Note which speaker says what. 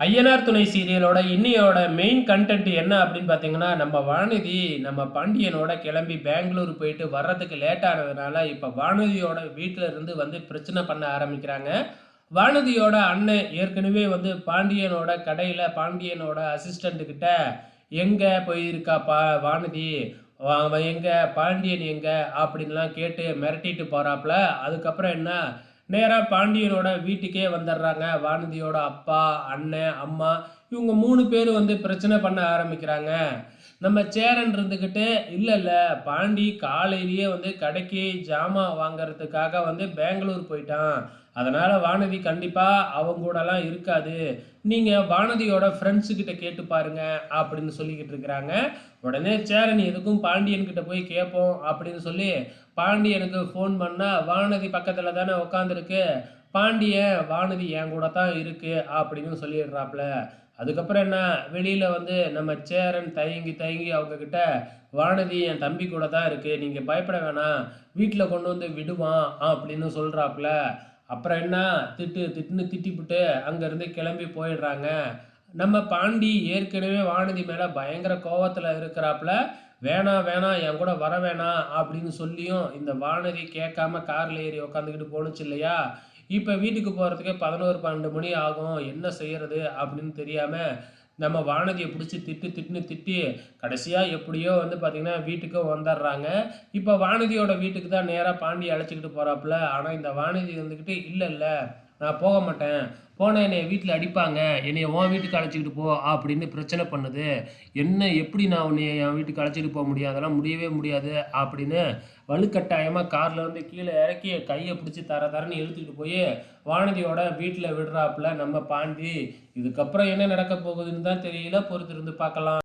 Speaker 1: ஐயனார் துணை சீரியலோட இன்னையோட main content என்ன அப்படின்னு பார்த்தீங்கன்னா நம்ம வானதி நம்ம பாண்டியனோட கிளம்பி பெங்களூர் போயிட்டு வர்றதுக்கு லேட் ஆனதுனால இப்போ வானதியோட வீட்டில் இருந்து வந்து பிரச்சனை பண்ண ஆரம்பிக்கிறாங்க. வானதியோட அண்ணன் ஏற்கனவே வந்து பாண்டியனோட கடையில் பாண்டியனோட அசிஸ்டண்ட் கிட்ட எங்கே போயிருக்கா பா வானதி? அவன் எங்கே? பாண்டியன் எங்கே? அப்படின்லாம் கேட்டு மிரட்டிட்டு போகிறாப்புல அதுக்கப்புறம் என்ன? நேராக பாண்டியனோட வீட்டுக்கே வந்துடுறாங்க. வானதியோட அப்பா அண்ணன் அம்மா இவங்க மூணு பேர் வந்து பிரச்சனை பண்ண ஆரம்பிக்கிறாங்க. நம்ம சேரன் இருந்துக்கிட்டு இல்லை இல்லை பாண்டி காலையிலேயே வந்து கடைக்கு ஜாமான் வாங்கிறதுக்காக வந்து பெங்களூர் போயிட்டான். அதனால் வானதி கண்டிப்பாக அவங்க கூடலாம் இருக்காது. நீங்கள் வானதியோட ஃப்ரெண்ட்ஸுக்கிட்ட கேட்டு பாருங்க அப்படின்னு சொல்லிக்கிட்டு இருக்கிறாங்க. உடனே சேரன் எதுக்கும் பாண்டியன்கிட்ட போய் கேட்போம் அப்படின்னு சொல்லி பாண்டியனுக்கு ஃபோன் பண்ணால் வானதி பக்கத்தில் தானே உட்காந்துருக்கு பாண்டியன் வானதி என் கூட தான் இருக்குது அப்படின்னு சொல்லிடுறாப்புல அதுக்கப்புறம் என்ன? வெளியில் வந்து நம்ம சேரன் தயங்கி தயங்கி அவங்கக்கிட்ட வானதி என் தம்பி கூட தான் இருக்குது நீங்கள் பயப்பட வேணாம். வீட்டில் கொண்டு வந்து விடுவான் அப்படின்னு சொல்கிறாப்புல அப்புறம் என்ன? திட்டு திட்டுன்னு திட்டிப்புட்டு அங்கேருந்து கிளம்பி போயிடுறாங்க. நம்ம பாண்டி ஏற்கனவே வானதி மேலே பயங்கர கோவத்தில் இருக்கிறாப்புல. வேணாம் வேணாம் என் கூட வர வேணாம் அப்படின்னு சொல்லியும் இந்த வானதி கேட்காம காரில் ஏறி உக்காந்துக்கிட்டு போணுச்சு இல்லையா? இப்போ வீட்டுக்கு போகிறதுக்கே பதினோரு பன்னெண்டு மணி ஆகும். என்ன செய்கிறது அப்படின்னு தெரியாமல் நம்ம வானதியை பிடிச்சி திட்டு திட்டுன்னு திட்டி கடைசியாக எப்படியோ வந்து பார்த்திங்கன்னா வீட்டுக்கும் வந்துடுறாங்க. இப்போ வானதியோட வீட்டுக்கு தான் நேராக பாண்டி அழைச்சிக்கிட்டு போகிறாப்புல ஆனால் இந்த வானதி வந்துக்கிட்டு இல்லை இல்லை நான் போக மாட்டேன். போனேன் என்னை வீட்டில் அடிப்பாங்க. என்னை உன் வீட்டுக்கு அழைச்சிக்கிட்டு போ அப்படின்னு பிரச்சனை பண்ணுது. என்ன எப்படி நான் உன்னை என் வீட்டுக்கு அழைச்சிட்டு போக முடியும்? அதெல்லாம் முடியவே முடியாது அப்படின்னு வலுக்கட்டாயமாக காரில் வந்து கீழே இறக்கி கையை பிடிச்சி தர தரன்னு இழுத்துக்கிட்டு போய் வானதியோட வீட்டில் விடுறாப்புல நம்ம பாண்டி. இதுக்கப்புறம் என்ன நடக்க போகுதுன்னு தான் தெரியல. பொறுத்திருந்து பார்க்கலாம்.